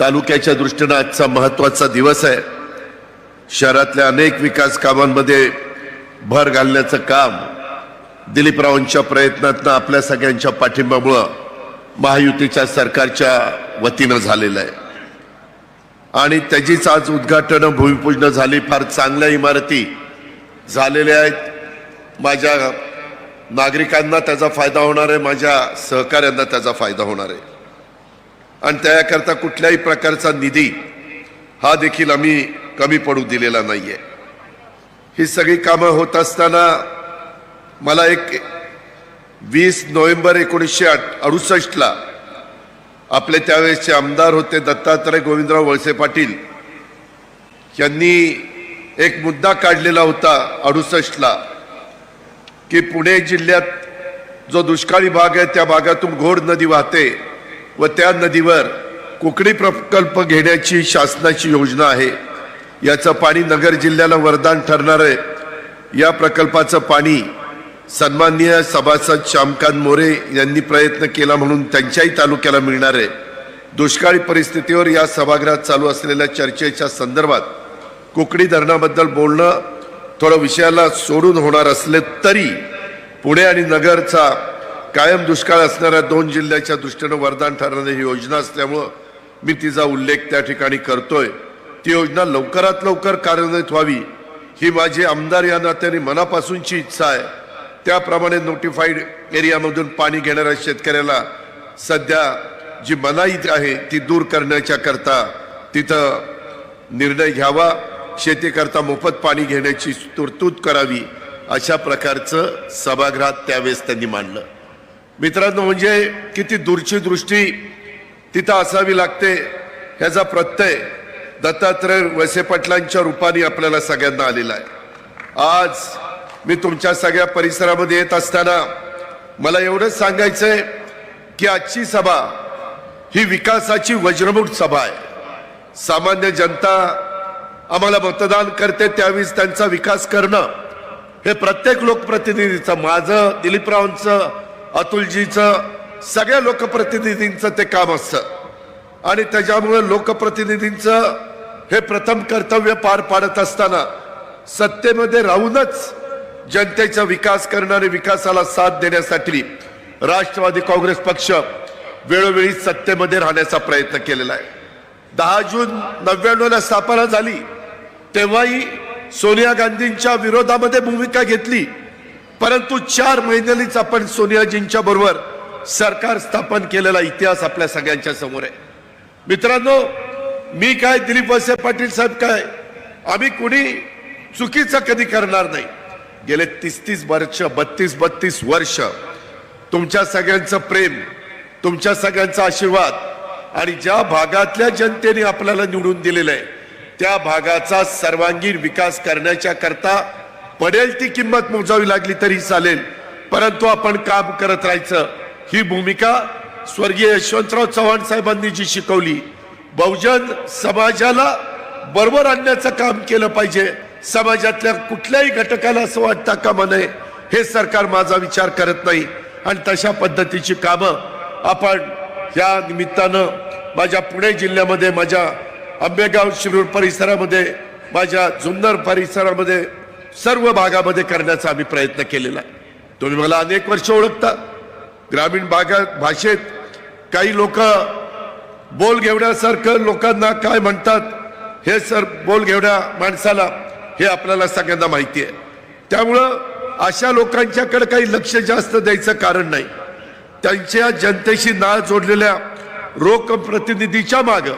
तालुक्याच्या दृष्टीनं आजचा महत्त्वाचा दिवस आहे. शहरातल्या अनेक विकास कामांमध्ये भर घालण्याचं काम दिलीपरावांच्या प्रयत्नातनं आपल्या सगळ्यांच्या पाठिंब्यामुळं महायुतीच्या सरकारच्या वतीनं झालेलं आहे. आणि त्याचीच आज उद्घाटनं भूमिपूजन झाली. फार चांगल्या इमारती झालेल्या आहेत. माझ्या नागरिकांना त्याचा फायदा होणार आहे. माझ्या सहकाऱ्यांना त्याचा फायदा होणार आहे. आणि त्याकरता कुठल्याही प्रकारचा निधी हा देखील आम्ही कमी पडू दिलेला नाहीये. ही सगळी कामं होत असताना मला एक वीस नोव्हेंबर एकोणीसशे अडुसष्टला आपले त्यावेळेसचे आमदार होते दत्तात्रय गोविंदराव वळसे पाटील यांनी एक मुद्दा काढलेला होता अडुसष्टला की पुणे जिल्ह्यात जो दुष्काळी भाग आहे त्या भागातून घोड नदी वाहते. व त्या नदीवर कुकडी प्रकल्प घेण्याची शासनाची योजना आहे. याचं पाणी नगर जिल्ह्याला वरदान ठरणार आहे. या प्रकल्पाचं पाणी सन्माननीय सभासद श्यामकांत मोरे यांनी प्रयत्न केला म्हणून त्यांच्याही तालुक्याला मिळणार आहे. दुष्काळी परिस्थितीवर या सभागृहात चालू असलेल्या चर्चेच्या संदर्भात कुकडी धरणाबद्दल बोलणं थोडं विषयाला सोडून होणार असले तरी पुणे आणि नगरचा कायम दुष्काळ असणाऱ्या दोन जिल्ह्याच्या दृष्टीनं वरदान ठरणारी ही योजना असल्यामुळं मी तिचा उल्लेख त्या ठिकाणी करतोय. ती योजना लवकरात लवकर कार्यान्वित व्हावी ही माझी आमदार या नात्याने मनापासूनची इच्छा आहे. त्याप्रमाणे नोटिफाईड एरियामधून पाणी घेणाऱ्या शेतकऱ्याला सध्या जी मनाई आहे ती दूर करण्याच्या करता तिथं निर्णय घ्यावा शेतीकरता मोफत पाणी घेण्याची तरतूद करावी अशा प्रकारचं सभागृहात त्यावेळेस त्यांनी मांडलं. मित्रांनो म्हणजे किती दूरची दृष्टी तिथं असावी लागते ह्याचा प्रत्यय दत्तात्रय वसे पाटलांच्या रूपाने आपल्याला सगळ्यांना आलेला आहे. आज मी तुमच्या सगळ्या परिसरामध्ये येत असताना मला एवढंच सांगायचं आहे की आजची सभा ही विकासाची वज्रमुठ सभा आहे. सामान्य जनता आम्हाला मतदान करते त्यावेळेस त्यांचा विकास करणं हे प्रत्येक लोकप्रतिनिधीचं माझं दिलीपरावांचं अतुलजीचं सगळ्या लोकप्रतिनिधींचं ते काम असतं. आणि त्याच्यामुळे लोकप्रतिनिधींचं हे प्रथम कर्तव्य पार पाडत असताना सत्तेमध्ये राहूनच जनतेचा विकास करणारे विकासाला साथ देण्यासाठी राष्ट्रवादी काँग्रेस पक्ष वेळोवेळी सत्तेमध्ये राहण्याचा प्रयत्न केलेला आहे. दहा जून नव्याण्णवला स्थापना झाली. तेव्हाही सोनिया गांधींच्या विरोधामध्ये भूमिका घेतली. परंतु चार महिन्यांनीच आपण सोनियाजींच्या बरोबर सरकार स्थापन केलेला इतिहास आपल्या सगळ्यांच्या समोर आहे. मित्रांनो मी काय दिलीप वळसे पाटील साहेब काय? आम्ही कुणी चुकीचं कधी करणार नाही. गेले तीस तीस वर्ष बत्तीस बत्तीस वर्ष तुमच्या सगळ्यांचं प्रेम तुमच्या सगळ्यांचा आशीर्वाद आणि ज्या भागातल्या जनतेने आपल्याला निवडून दिलेलं आहे त्या भागाचा सर्वांगीण विकास करण्याच्या करता पडेल ती किंमत मोजावी लागली तरी चालेल. परंतु आपण काम करत राहायचं. ही भूमिका स्वर्गीय यशवंतराव चव्हाण साहेबांनी जी शिकवली बहुजन समाजाला बरोबर आणण्याचं काम केलं पाहिजे. समाजातल्या कुठल्याही घटकाला असं वाटतं कामा नये हे सरकार माझा विचार करत नाही. आणि तशा पद्धतीची कामं आपण या निमित्तानं माझ्या पुणे जिल्ह्यामध्ये माझ्या आंबेगाव शिरूर परिसरामध्ये माझ्या जुन्नर परिसरामध्ये सर्व भागामध्ये करण्याचा आम्ही प्रयत्न केलेला आहे. तुम्ही मला अनेक वर्ष ओळखता. ग्रामीण भागात भाषेत काही लोक बोल घेवण्यासारखं लोकांना काय म्हणतात हे सर बोल घेवण्या माणसाला हे आपल्याला सगळ्यांना माहिती आहे. त्यामुळं अशा लोकांच्याकडे काही लक्ष जास्त द्यायचं कारण नाही. त्यांच्या जनतेशी नाळ जोडलेल्या रोख प्रतिनिधीच्या माग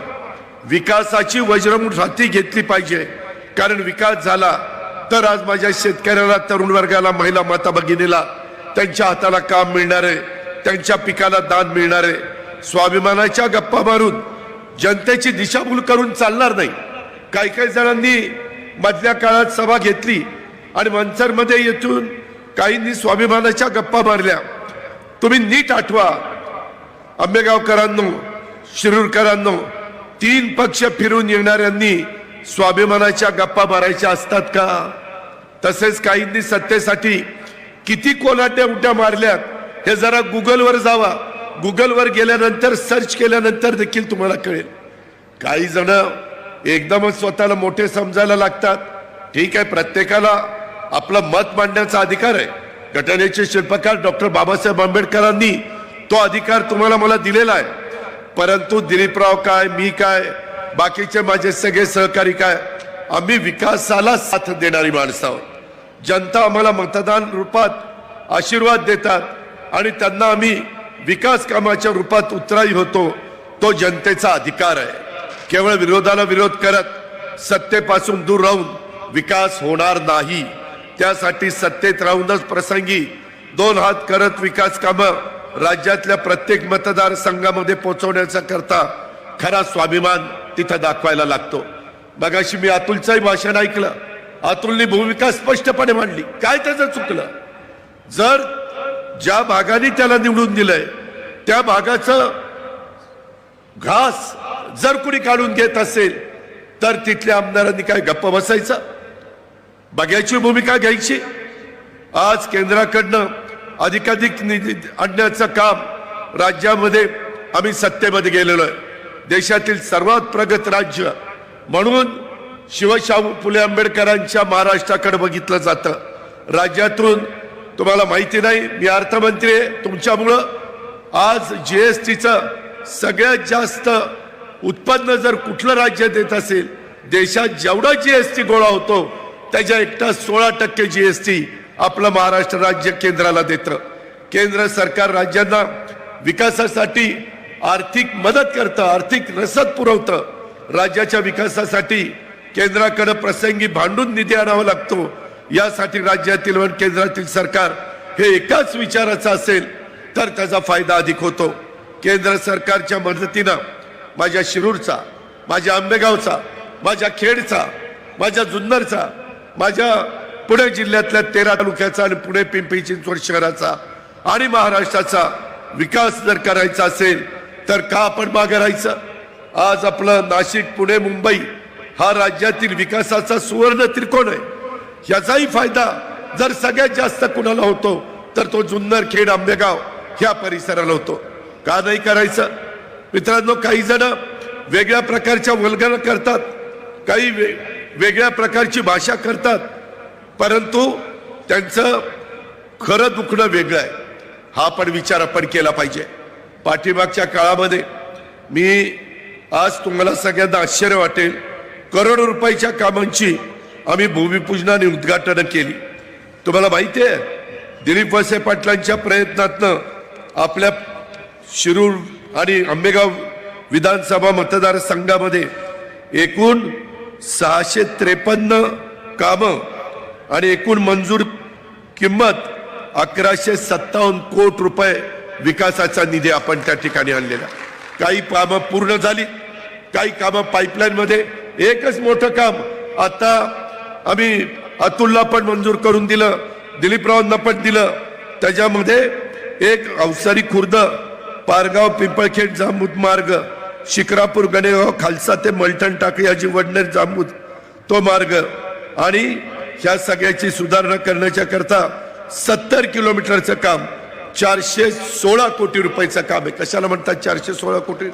विकासाची वज्रमूठ हाती घेतली पाहिजे. कारण विकास झाला तर आज माझ्या शेतकऱ्याला तरुण वर्गाला महिला माता भगिनीला त्यांच्या हाताला काम मिळणार आहे त्यांच्या पिकाला दान मिळणार आहे. स्वाभिमानाच्या गप्पा मारून जनतेची दिशाभूल करून चालणार नाही. काही काही जणांनी मधल्या काळात सभा घेतली आणि मनसरमध्ये येथून काहींनी स्वाभिमानाच्या गप्पा मारल्या. तुम्ही नीट आठवा. आंबेगावकरांनो शिरूरकरांनो तीन पक्ष फिरून येणाऱ्यांनी स्वाभिमानाच्या गप्पा मारायच्या असतात का? तसेच काहींनी सत्तेसाठी किती कोलाट्या उड्या मारल्यात हे जरा गुगलवर जावा. गुगलवर गेल्यानंतर सर्च केल्यानंतर देखील तुम्हाला कळेल. काही जण एकदमच स्वतःला मोठे समजायला लागतात. ठीक आहे प्रत्येकाला आपलं मत मांडण्याचा अधिकार आहे. घटनेचे शिल्पकार डॉक्टर बाबासाहेब आंबेडकरांनी तो अधिकार तुम्हाला मला दिलेला आहे. परंतु दिलीपराव काय मी काय बाकीचे माझे सगळे सहकारी काय आम्ही विकासाला साथ देणारी माणसं आहोत. जनता आम्हाला मतदान रूपात आशीर्वाद देतात आणि त्यांना आम्ही विकास कामाच्या रूपात उतराई होतो तो जनतेचा अधिकार आहे. केवळ विरोधाला विरोध करत सत्तेपासून दूर राहून विकास होणार नाही. त्यासाठी सत्तेत राहूनच प्रसंगी दोन हात करत विकास कामं राज्यातल्या प्रत्येक मतदारसंघामध्ये पोहोचवण्याचा करता खरा स्वाभिमान तिथं दाखवायला लागतो. मगाशी मी अतुलचंही भाषण ऐकलं. अतुलनी भूमिका स्पष्टपणे मांडली. काय त्याचं चुकलं जर ज्या भागाने त्याला निवडून दिलंय त्या भागाचं घास जर कुणी काढून घेत असेल तर तिथल्या आमदारांनी काय गप्प बसायचं? बघायची भूमिका घ्यायची. आज केंद्राकडनं अधिकाधिक निधी आणण्याचं काम राज्यामध्ये आम्ही सत्तेमध्ये गेलेलो आहे. देशातील सर्वात प्रगत राज्य म्हणून शिवशाहू फुले आंबेडकरांच्या महाराष्ट्राकडे बघितलं जातं. राज्यातून तुम्हाला माहिती नाही मी अर्थमंत्री आहे तुमच्यामुळं आज जी एस टीचं सगळ्यात जास्त उत्पन्न जर कुठलं राज्य देत असेल देशात जेवढा जी एस टी गोळा होतो त्याच्या एकटा सोळा टक्के जी एस टी आपलं महाराष्ट्र राज्य केंद्राला देतं. केंद्र सरकार राज्यांना विकासासाठी आर्थिक मदत करतं आर्थिक रसद पुरवतं. राज्याच्या विकासासाठी केंद्राकडे प्रसंगी भांडून निधी आणावा लागतो. यासाठी राज्यातील व केंद्रातील सरकार हे एकाच विचाराचं असेल तर त्याचा फायदा अधिक होतो. केंद्र सरकारच्या मदतीनं माझ्या शिरूरचा माझ्या आंबेगावचा माझ्या खेडचा माझ्या जुन्नरचा माझ्या पुणे जिल्ह्यातल्या तेरा तालुक्याचा आणि पुणे पिंपरी चिंचवड शहराचा आणि महाराष्ट्राचा विकास जर करायचा असेल तर का आपण मागे राहायचं? आज आपलं नाशिक पुणे मुंबई हा राज्यातील विकासाचा सुवर्ण त्रिकोण आहे. याचाही फायदा जर सगळ्यात जास्त कुणाला होतो तर तो जुन्नर खेड आंबेगाव ह्या परिसराला होतो. का नाही करायचं? मित्रांनो काही जण वेगळ्या प्रकारच्या वल्गना करतात काही वे, वेगळ्या प्रकारची भाषा करतात परंतु त्यांचं खरं दुखणं वेगळं आहे. हा पण विचार आपण केला पाहिजे. पाठीमागच्या काळामध्ये मी आज तुम्हाला सगळ्यांना आश्चर्य वाटेल करोडो रुपयाच्या कामांची आम्ही भूमिपूजनाने उद्घाटनं केली. तुम्हाला माहिती आहे दिलीप वळसे पाटलांच्या प्रयत्नातनं आपल्या शिरूर आणि आंबेगाव विधानसभा मतदारसंघामध्ये एकूण सहाशे त्रेपन्न कामं आणि एकूण मंजूर किंमत अकराशे सत्तावन्न कोट रुपये विकासाचा निधी आपण त्या ठिकाणी आणलेला. काही कामं पूर्ण झाली काही कामं पाईपलाईनमध्ये एकच मोठं काम. आता आम्ही अतुलला पण मंजूर करून दिलं दिलीपरावांना पण दिलं. त्याच्यामध्ये एक अवसारी खुर्द पारगाव पिंपळखेड जांबूत मार्ग शिक्रापूर गणेगाव खालसा ते मलठण टाकळी याची वडनेर जांबूत तो मार्ग आणि ह्या सगळ्याची सुधारणा करण्याच्या करता सत्तर किलोमीटरचं काम चारशे सोळा कोटी रुपयाचं काम आहे. कशाला म्हणतात चारशे सोळा कोटी?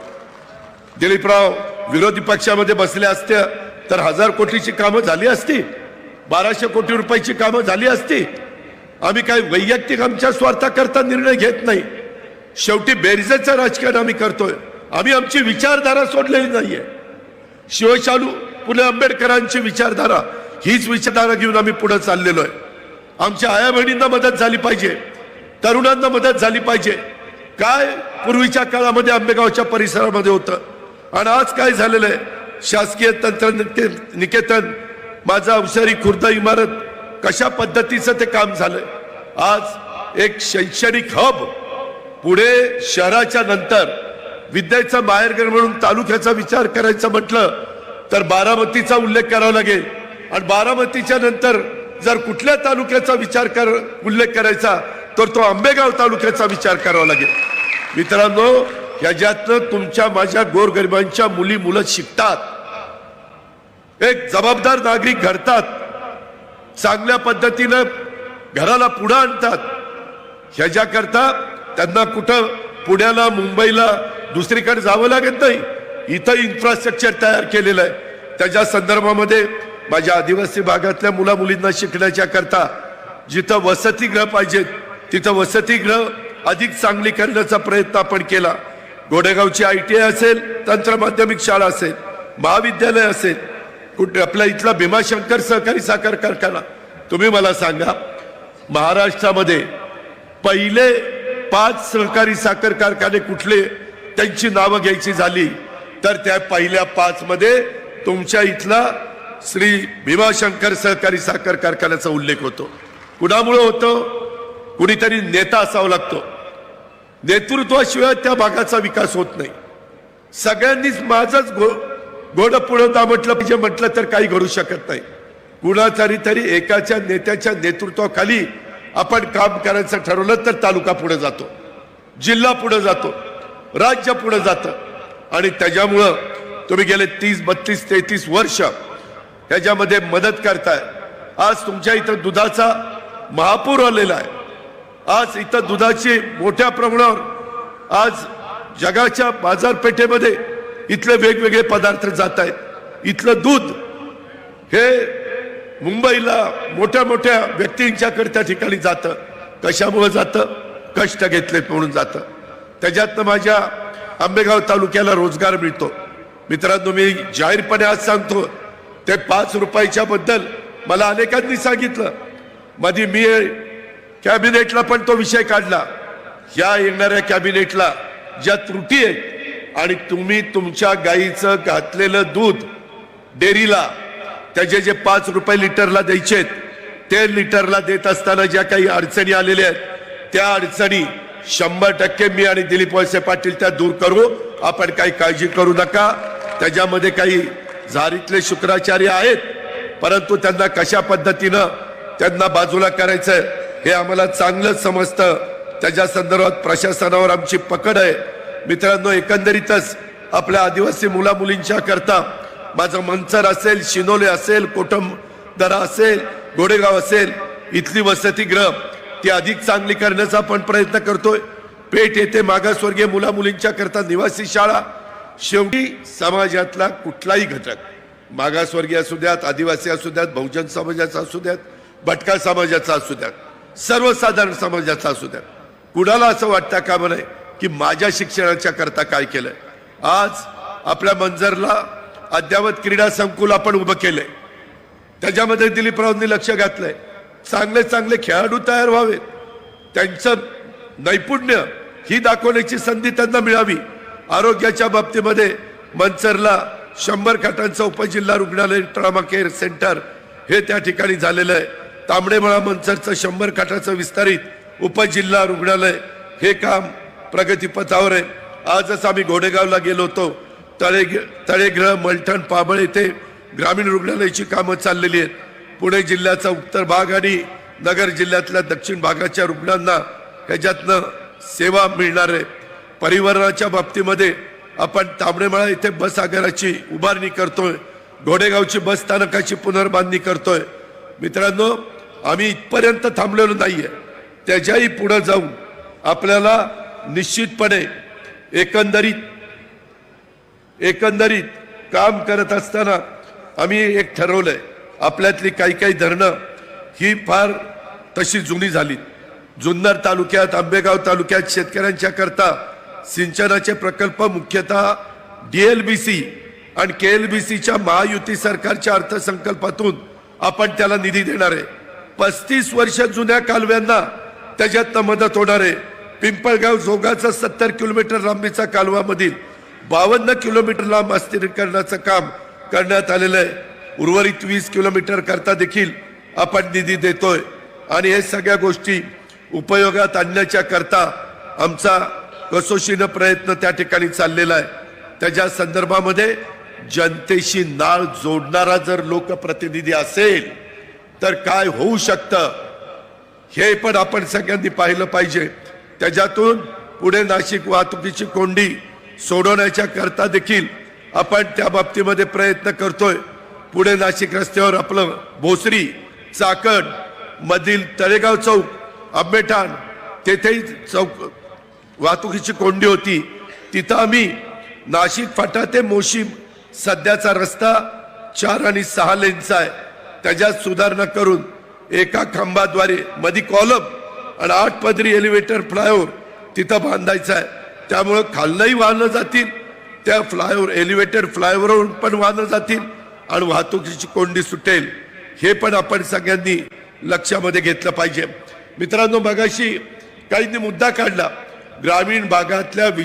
दिलीपराव विरोधी पक्षामध्ये बसले असते तर हजार कोटीची कामं झाली असती. बाराशे कोटी रुपयाची कामं झाली असती. आम्ही काय वैयक्तिक आमच्या स्वार्थाकरता निर्णय घेत नाही. शेवटी बेरजेचं राजकारण आम्ही करतोय. आम्ही आमची विचारधारा सोडलेली नाहीये. शिवशालू पुणे आंबेडकरांची विचारधारा हीच विचारधारा घेऊन आम्ही पुढे चाललेलो आहे. आमच्या आया बहिणींना मदत झाली पाहिजे. तरुणांना मदत झाली पाहिजे. काय पूर्वीच्या काळामध्ये आंबेगावच्या परिसरामध्ये होतं? आणि आज काय झालेलं आहे? शासकीय तंत्र निकेतन माझा अवसरी खुर्द इमारत कशा पद्धतीचं ते काम झालंय? आज एक शैक्षणिक हब पुढे शहराच्या नंतर विद्येचं माहेरघर म्हणून तालुक्याचा विचार करायचा म्हटलं तर बारामतीचा उल्लेख करावा लागेल. आणि बारामतीच्या नंतर जर कुठल्या तालुक्याचा विचार कर उल्लेख करायचा तर तो आंबेगाव तालुक्याचा विचार करावा लागेल. मित्रांनो ह्याच्यातनं तुमच्या माझ्या गोरगरिबांच्या मुली मुलं शिकतात. एक जबाबदार नागरिक घडतात. चांगल्या पद्धतीनं घराला पुढं आणतात. ह्याच्याकरता त्यांना कुठं पुण्याला मुंबईला दुसरीकडे जावं लागत नाही. इथं इन्फ्रास्ट्रक्चर तयार केलेलं आहे. त्याच्या संदर्भामध्ये माझ्या आदिवासी भागातल्या मुला मुलींना शिकण्याच्या करता जिथं वसतिगृह पाहिजेत तिथं वसतिगृह अधिक चांगली करण्याचा प्रयत्न आपण केला. गोडेगावची आय टी आय असेल तंत्र माध्यमिक शाळा असेल महाविद्यालय असेल कुठे आपल्या इथला भीमाशंकर सहकारी साखर कारखाना तुम्ही मला सांगा महाराष्ट्रामध्ये पहिले पाच सहकारी साखर कारखाने कुठले त्यांची नावं घ्यायची झाली तर त्या पहिल्या पाच मध्ये तुमच्या इथला श्री भीमाशंकर सहकारी साखर कारखान्याचा उल्लेख होतो. कुणामुळे होतो? कुणीतरी नेता असावा लागतो. नेतृत्वाशिवाय त्या भागाचा विकास होत नाही. सगळ्यांनीच माझंच घो घोडं पुढं दामटलं म्हटलं पाहिजे म्हटलं तर काही घडू शकत नाही. कुणातरी तरी एकाच्या नेत्याच्या नेतृत्वाखाली आपण काम करायचं ठरवलं तर तालुका पुढे जातो जिल्हा पुढे जातो राज्य पुढे जातं. आणि त्याच्यामुळं तुम्ही गेले तीस बत्तीस तेहतीस वर्ष त्याच्यामध्ये मदत करताय. आज तुमच्या इथं दुधाचा महापूर आलेला आहे. आज इथं दुधाची मोठ्या प्रमाणावर आज जगाच्या बाजारपेठेमध्ये इथले वेगवेगळे पदार्थ जात आहेत इथलं दूध हे मुंबईला मोठ्या मोठ्या व्यक्तींच्याकडे त्या ठिकाणी जातं. कशामुळे जातं? कष्ट घेतलेत म्हणून जातं. त्याच्यातनं माझ्या आंबेगाव तालुक्याला रोजगार मिळतो. मित्रांनो मी जाहीरपणे आज सांगतो ते पाच रुपयाच्या बद्दल मला अनेकांनी सांगितलं. मधी मी कॅबिनेटला पण तो विषय काढला. या येणाऱ्या कॅबिनेटला ज्या त्रुटी आहेत आणि तुम्ही तुमच्या गाईचं घातलेलं दूध डेअरीला त्याचे जे पाच रुपये लिटरला द्यायचे ते लिटरला देत असताना ज्या काही अडचणी आलेल्या आहेत त्या अडचणी शंभर टक्के मी आणि दिलीप वळसे पाटील त्या दूर करू. आपण काही काळजी करू नका. त्याच्यामध्ये काही झारीतले शुक्राचार्य आहेत परंतु त्यांना कशा पद्धतीनं त्यांना बाजूला करायचंय हे आम्हाला चांगलंच समजतं. त्याच्या संदर्भात प्रशासनावर आमची पकड आहे. मित्रांनो एकंदरीतच आपल्या आदिवासी मुला मुलींच्या करता माझं मंचर असेल शिनोले असेल कोटमदरा असेल गोडेगाव असेल इथली वसतिगृह ती अधिक चांगली करण्याचा आपण प्रयत्न करतोय. पेठ येथे मागासवर्गीय मुला मुलींच्या करता निवासी शाळा शेवटी समाजातला कुठलाही घटक मागासवर्गीय असू द्यात आदिवासी असू द्यात बहुजन समाजाचा असू द्यात भटका समाजाचा असू द्यात सर्वसाधारण समाजाचा असू द्या. कुणाला असं वाटतं का म्हणे की माझ्या शिक्षणाच्या करता काय केलंय? आज आपल्या मंजरला अद्यावत क्रीडा संकुल आपण उभं केलंय. त्याच्यामध्ये दिलीपरावांनी लक्ष घातलंय. चांगले चांगले खेळाडू तयार व्हावेत. त्यांचं नैपुण्य ही दाखवण्याची संधी त्यांना मिळावी. आरोग्याच्या बाबतीमध्ये मंचरला शंभर खाटांचं उपजिल्हा रुग्णालय ट्रामा केअर सेंटर हे त्या ठिकाणी झालेलं आहे. तांबडेमळा मंचरचं शंभर काठाचं विस्तारित उपजिल्हा रुग्णालय हे काम प्रगतीपथावर आहे. आजच आम्ही घोडेगावला गेलो होतो. तळे तळेग्रह मलठण पाबळ येथे ग्रामीण रुग्णालयाची कामं चाललेली आहेत. पुणे जिल्ह्याचा उत्तर भाग आणि नगर जिल्ह्यातल्या दक्षिण भागाच्या रुग्णांना ह्याच्यातनं सेवा मिळणार आहे. परिवहनाच्या बाबतीमध्ये आपण तांबडेमळा इथे बस आगाराची उभारणी करतोय. घोडेगावची बस स्थानकाची पुनर्बांधणी करतोय. मित्रांनो आम्ही इथपर्यंत थांबलेलो नाहीये. त्याच्याही पुढं जाऊन आपल्याला निश्चितपणे एकंदरीत एकंदरीत काम करत असताना आम्ही एक ठरवलंय. आपल्यातली काही काही धरणं ही फार तशी जुनी झाली जुन्नर तालुक्यात आंबेगाव तालुक्यात शेतकऱ्यांच्या करता सिंचनाचे प्रकल्प मुख्यतः डीएलबीसी आणि केएलबीसीच्या महायुती सरकारच्या अर्थसंकल्पातून आपण त्याला निधी देणार आहे. पस्तीस वर्ष जुन्या कालव्यांना त्याच्यात मदत होणार आहे. पिंपळगाव जोगाचा सत्तर किलोमीटर लांबीचा कालवा मधील बावन्न किलोमीटर लांब अस्थिरीकरणाचं काम करण्यात आलेलं आहे. उर्वरित वीस किलोमीटर करता देखील आपण निधी देतोय. आणि हे सगळ्या गोष्टी उपयोगात आणण्याच्या करता आमचा कसोशीनं प्रयत्न त्या ठिकाणी चाललेला आहे. त्याच्या संदर्भामध्ये जनतेशी नाळ जोडणारा जर लोकप्रतिनिधी असेल तर काय होऊ शकतं? हे पण आपण सगळ्यांनी पाहिलं पाहिजे. त्याच्यातून पुढे नाशिक वाहतुकीची कोंडी सोडवण्याच्या करता देखील आपण त्या बाबतीमध्ये प्रयत्न करतोय. पुढे नाशिक रस्त्यावर आपलं भोसरी चाकण मधील तळेगाव चौक आंबेठाण तेथेही चौक वाहतुकीची कोंडी होती. तिथं आम्ही नाशिक फाटा ते मोशीम सध्याचा रस्ता चार आणि सहा लेनचा आहे. त्याच्यात सुधारणा करून एका खांबाद्वारे मधी कॉलम आणि आठ पदरी एलिव्हेटर फ्लायओव्हर तिथं बांधायचं आहे. त्यामुळं खालनंही वाहनं जातील त्या फ्लायओव्हर एलिव्हेटर फ्लायओव्हरवरून पण वाहनं जातील आणि वाहतुकीची कोंडी सुटेल. हे पण आपण सगळ्यांनी लक्षामध्ये घेतलं पाहिजे. मित्रांनो मगाशी काहींनी मुद्दा काढला ग्रामीण भागातल्या